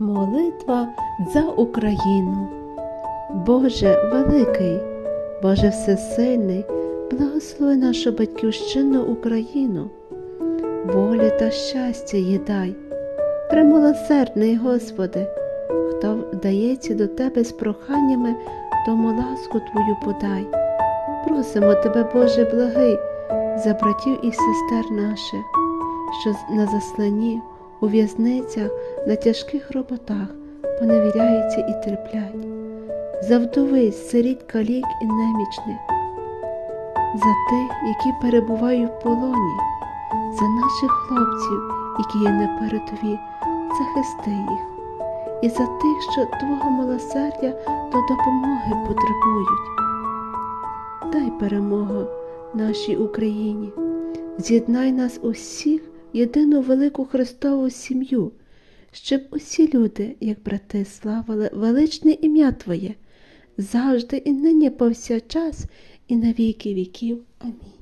Молитва за Україну. Боже великий, Боже всесильний, благослови нашу батьківщину Україну, волі та щастя їй дай. Премилосердний Господи, хто вдається до Тебе з проханнями, тому ласку Твою подай. Просимо Тебе, Боже благий, за братів і сестер наших, що на засланні, у в'язницях, на тяжких роботах поневіряються і терплять, за вдовиць, сиріт, калік і немічних, за тих, які перебувають в полоні, за наших хлопців, які є на передові, захисти їх, і за тих, що Твого милосердя до допомоги потребують. Дай перемогу нашій Україні, з'єднай нас усіх єдину велику Христову сім'ю, щоб усі люди, як брати, славили величне ім'я Твоє, завжди і нині повсякчас, і на віки віків. Амінь.